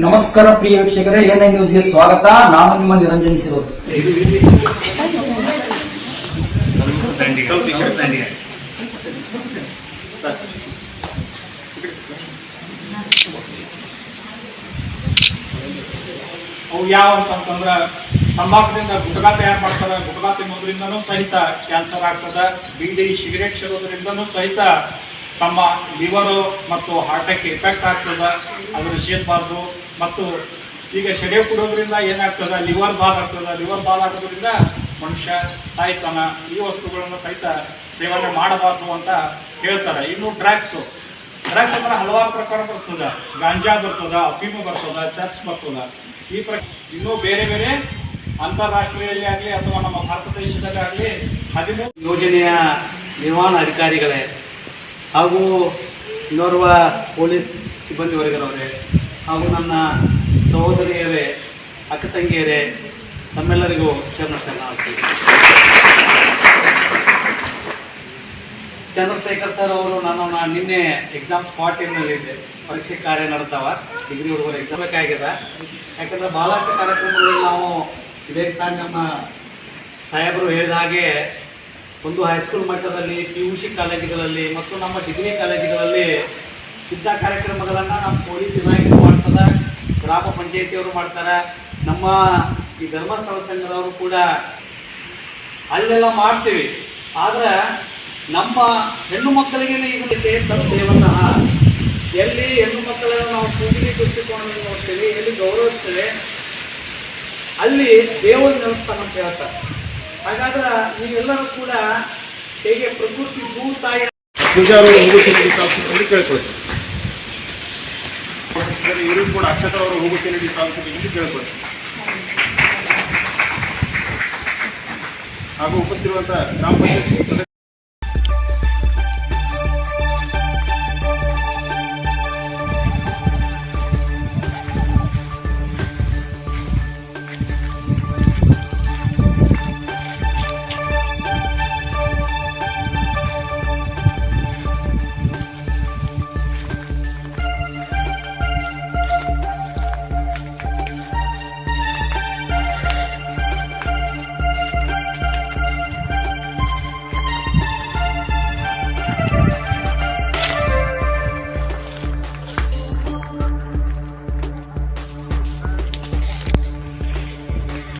ನಮಸ್ಕಾರ ಪ್ರಿಯ ವೀಕ್ಷಕರೇ ಎನ್ ನ್ಯೂಸ್ಗೆ ಸ್ವಾಗತ. ನಾನು ನಿಮ್ಮ ನಿರಂಜನ್ ಸಿರೋದು ಅವು ಯಾವ ಅಂತಂತಂದ್ರ ತಂಬಾಕುದಿಂದ ಗುಟ್ಕಾ ತಯಾರು ಮಾಡ್ತಾರೆ. ಗುಟ್ಕಾ ತಿನ್ನೋದ್ರಿಂದನೂ ಸಹಿತ ಕ್ಯಾನ್ಸರ್ ಆಗ್ತದ. ಬೀಡಿ ಸಿಗರೇಟ್ ಸೇರೋದ್ರಿಂದನೂ ಸಹಿತ ತಮ್ಮ ಲಿವರು ಮತ್ತು ಹಾರ್ಟಕ್ಕೆ ಎಫೆಕ್ಟ್ ಆಗ್ತದ. ಅದನ್ನು ಸೇದಬಾರ್ದು. ಮತ್ತು ಈಗ ಸೆಡೆ ಕೊಡೋದ್ರಿಂದ ಏನಾಗ್ತದೆ? ಲಿವರ್ ಬಾಲ್ ಆಗ್ತದ? ಲಿವರ್ ಬಾಲ್ ಆಗೋದ್ರಿಂದ ಮನುಷ್ಯ ಸಾಯ್ತಾನ, ಈ ವಸ್ತುಗಳನ್ನು ಸಹಿತ ಸೇವನೆ ಮಾಡಬಾರ್ದು ಅಂತ ಹೇಳ್ತಾರೆ. ಇನ್ನು ಡ್ರಾಗ್ಸು. ಡ್ರಾಗ್ಸ್ ಅಂದ್ರೆ ಹಲವಾರು ಪ್ರಕಾರ ಬರ್ತದ. ಗಾಂಜಾ ಬರ್ತದ, ಅಫೀಮು ಬರ್ತದ, ಚೆಸ್ ಬರ್ತದ. ಈ ಪ್ರ ಇನ್ನೂ ಬೇರೆ ಬೇರೆ ಅಂತಾರಾಷ್ಟ್ರೀಯಲ್ಲಿ ಆಗಲಿ ಅಥವಾ ನಮ್ಮ ಭಾರತ ದೇಶದಲ್ಲಿ ಆಗಲಿ ಹದಿಮೂರು ಯೋಜನೆಯ ನಿರ್ವಹಣಾ ಅಧಿಕಾರಿಗಳೇ ಹಾಗೂ ಇನ್ನೋರ್ವ ಪೊಲೀಸ್ ಸಿಬ್ಬಂದಿ ವರ್ಗದವರೇ ಹಾಗೂ ನನ್ನ ಸಹೋದರಿಯರೇ, ಅಕ್ಕ ತಂಗಿಯರೇ, ತಮ್ಮೆಲ್ಲರಿಗೂ ಶರಣ ಶರಣಾರ್ಥಿ ಚಂದ್ರಶೇಖರ್ ಸರ್ ಅವರು ನಾನು ನಿನ್ನೆ ಎಕ್ಸಾಮ್ ಸ್ಪಾಟ್ ಇದ್ದೆ ಪರೀಕ್ಷೆ ಕಾರ್ಯ ನಡೆದವ ಡಿಗ್ರಿ ಹುಡುಗರು ಎಕ್ಸಾಮ್ ಬೇಕಾಗಿದೆ. ಯಾಕಂದ್ರೆ ಬಹಳಷ್ಟು ಕಾರ್ಯಕ್ರಮಗಳಲ್ಲಿ ನಾವು ಇದೇ ತಾನೆ ನಮ್ಮ ಸಾಹೇಬರು ಹೇಳಿದ ಹಾಗೆ ಒಂದು ಹೈಸ್ಕೂಲ್ ಮಟ್ಟದಲ್ಲಿ ಪಿ ಯು ಸಿ ಕಾಲೇಜುಗಳಲ್ಲಿ ಮತ್ತು ನಮ್ಮ ಡಿಗ್ರಿ ಕಾಲೇಜುಗಳಲ್ಲಿ ಇಂಥ ಕಾರ್ಯಕ್ರಮಗಳನ್ನು ನಮ್ಮ ಪೊಲೀಸ್ ಇಲಾಖೆ ಗ್ರಾಮ ಪಂಚಾಯತಿಯವರು ಮಾಡ್ತಾರೆ. ನಮ್ಮ ಈ ಧರ್ಮಸ್ಥಳ ಸಂಘದವರು ಕೂಡ ಅಲ್ಲೆಲ್ಲ ಮಾಡ್ತೀವಿ. ಆದ್ರೆ ನಮ್ಮ ಹೆಣ್ಣು ಮಕ್ಕಳಿಗೆ ಇದಕ್ಕೆ ತಪ್ಪೇವನ್ನಹ ಎಲ್ಲಿ ಹೆಣ್ಣು ಮಕ್ಕಳನ್ನು ನಾವು ಪೂಜೆಗೆ ದೃಷ್ಟಿಕೋನದಲ್ಲಿ ನೋಡ್ತೀವಿ, ಎಲ್ಲಿ ಗೌರವಿಸ್ತೇವೆ, ಅಲ್ಲಿ ದೇವರ ನೆಲೆಸ್ತಾನ ಅಂತ ಹೇಳ್ತಾರೆ. ಹಾಗಾದ್ರೆ ನೀವೆಲ್ಲರೂ ಕೂಡ ಹೇಗೆ ಪ್ರಕೃತಿ ಭೂತಾಯಿ ಪೂಜಾರು ಕೇಳ್ಕೊಳ್ತೀವಿ ಇವರು ಕೂಡ ಅಕ್ಷತ ಅವರು ಹೋಗುತ್ತೀನಿ ಸಾಧಿಸಬೇಕೆಂದು ಕೇಳ್ಕೊಳ್ತೀನಿ ಹಾಗೂ ಉಪಸ್ಥಿರುವಂತಹ ಗ್ರಾಮ ಪಂಚಾಯತ್ ಸದಸ್ಯ